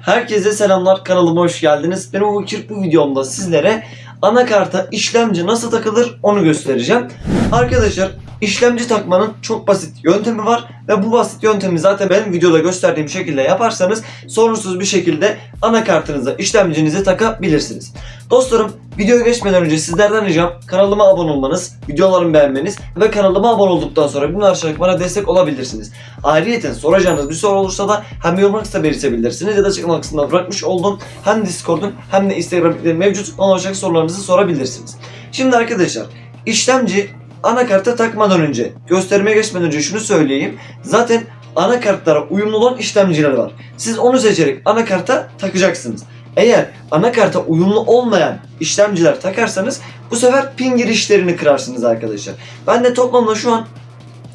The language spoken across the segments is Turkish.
Herkese selamlar kanalıma hoş geldiniz. Ben Uvukir bu videomda sizlere anakarta işlemci nasıl takılır onu göstereceğim. Arkadaşlar işlemci takmanın çok basit yöntemi var ve bu basit yöntemi zaten benim videoda gösterdiğim şekilde yaparsanız sorunsuz bir şekilde anakartınıza işlemcinizi takabilirsiniz. Dostlarım videoya geçmeden önce sizlerden ricam kanalıma abone olmanız, videolarımı beğenmeniz ve kanalıma abone olduktan sonra bir açarak bana destek olabilirsiniz. Ayrıca soracağınız bir soru olursa da hem yorum kısmına belirtebilirsiniz ya da açıklama kısmına bırakmış olduğum hem Discord'un hem de Instagram mevcut. Ulaşarak sorularınızı sorabilirsiniz. Şimdi arkadaşlar işlemci anakarta takmadan önce göstermeye geçmeden önce şunu söyleyeyim. Zaten anakartlara uyumlu olan işlemciler var. Siz onu seçerek anakarta takacaksınız. Eğer anakarta uyumlu olmayan işlemciler takarsanız bu sefer pin girişlerini kırarsınız arkadaşlar. Ben de toplamda şu an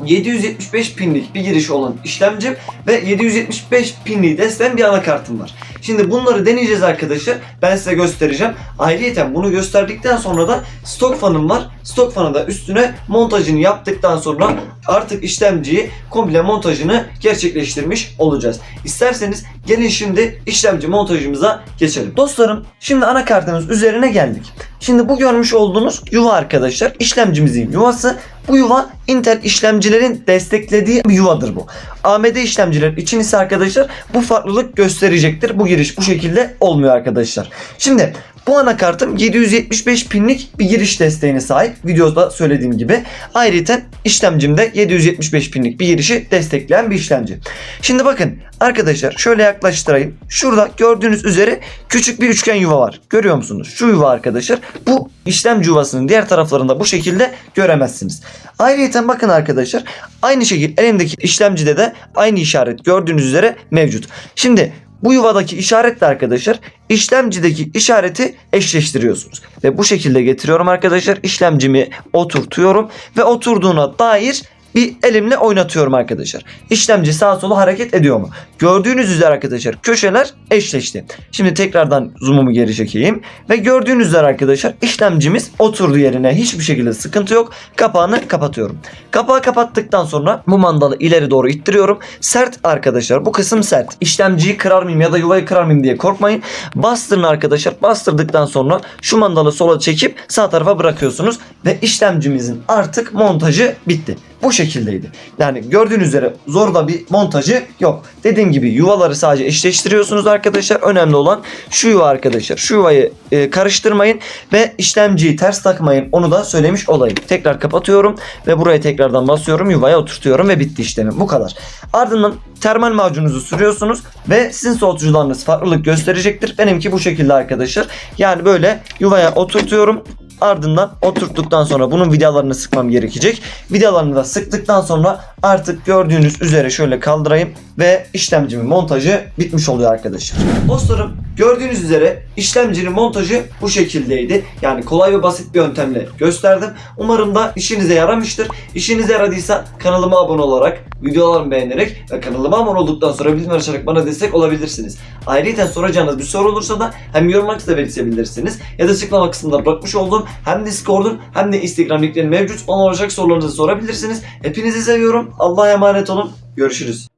775 pinlik bir giriş olan işlemcim ve 775 pinliği desteğen bir anakartım var. Şimdi bunları deneyeceğiz arkadaşlar. Ben size göstereceğim. Ayrıca bunu gösterdikten sonra da stok fanım var. Stok fanı da üstüne montajını yaptıktan sonra artık işlemciyi komple montajını gerçekleştirmiş olacağız. İsterseniz gelin şimdi işlemci montajımıza geçelim. Dostlarım şimdi anakartımız üzerine geldik. Şimdi bu görmüş olduğunuz yuva arkadaşlar işlemcimizin yuvası. Bu yuva Intel işlemcilerin desteklediği bir yuvadır bu. AMD işlemciler için ise arkadaşlar bu farklılık gösterecektir. Bu giriş bu şekilde olmuyor arkadaşlar. Şimdi bu anakartım 775 pinlik bir giriş desteğine sahip. Videoda söylediğim gibi. Ayrıca işlemcimde 775 pinlik bir girişi destekleyen bir işlemci. Şimdi bakın arkadaşlar şöyle yaklaştırayım. Şurada gördüğünüz üzere küçük bir üçgen yuva var. Görüyor musunuz? Şu yuva arkadaşlar. Bu işlemci yuvasının diğer taraflarında bu şekilde göremezsiniz. Ayrıca bakın arkadaşlar aynı şekilde elimdeki işlemcide de aynı işaret gördüğünüz üzere mevcut. Şimdi bu yuvadaki işaretle arkadaşlar işlemcideki işareti eşleştiriyorsunuz. Ve bu şekilde getiriyorum arkadaşlar. işlemcimi oturtuyorum ve oturduğuna dair bir elimle oynatıyorum arkadaşlar. İşlemci sağa sola hareket ediyor mu? Gördüğünüz üzere arkadaşlar köşeler eşleşti. Şimdi tekrardan zoom'umu geri çekeyim. Ve gördüğünüz üzere arkadaşlar işlemcimiz oturdu yerine. Hiçbir şekilde sıkıntı yok. Kapağını kapatıyorum. Kapağı kapattıktan sonra bu mandalı ileri doğru ittiriyorum. Sert arkadaşlar bu kısım sert. İşlemciyi kırar mıyım ya da yuvayı kırar mıyım diye korkmayın. Bastırın arkadaşlar. Bastırdıktan sonra şu mandalı sola çekip sağ tarafa bırakıyorsunuz. Ve işlemcimizin artık montajı bitti. Bu şekildeydi. Yani gördüğünüz üzere zor da bir montajı yok. Dediğim gibi yuvaları sadece eşleştiriyorsunuz arkadaşlar. Önemli olan şu yuva arkadaşlar. Şu yuvayı e, karıştırmayın ve işlemciyi ters takmayın. Onu da söylemiş olayım. Tekrar kapatıyorum ve buraya tekrardan basıyorum. Yuvaya oturtuyorum ve bitti işlemim. Bu kadar. Ardından termal macununuzu sürüyorsunuz ve sizin soğutucularınız farklılık gösterecektir. Benimki bu şekilde arkadaşlar. Yani böyle yuvaya oturtuyorum. Ardından oturttuktan sonra bunun vidalarını sıkmam gerekecek. Vidalarını da sıktıktan sonra artık gördüğünüz üzere şöyle kaldırayım ve işlemcimin montajı bitmiş oluyor arkadaşlar. Dostlarım gördüğünüz üzere işlemcinin montajı bu şekildeydi. Yani kolay ve basit bir yöntemle gösterdim. Umarım da işinize yaramıştır. İşinize yaradıysa kanalıma abone olarak, videolarımı beğenerek ve kanalıma abone olduktan sonra bildirim açarak bana destek olabilirsiniz. Ayrıca soracağınız bir soru olursa da hem yorumlar kısmına belirtebilirsiniz ya da açıklama kısmında bırakmış olduğum hem Discord'un hem de Instagram linkleri mevcut. Ona olacak sorularınızı sorabilirsiniz. Hepinizi seviyorum. Allah'a emanet olun. Görüşürüz.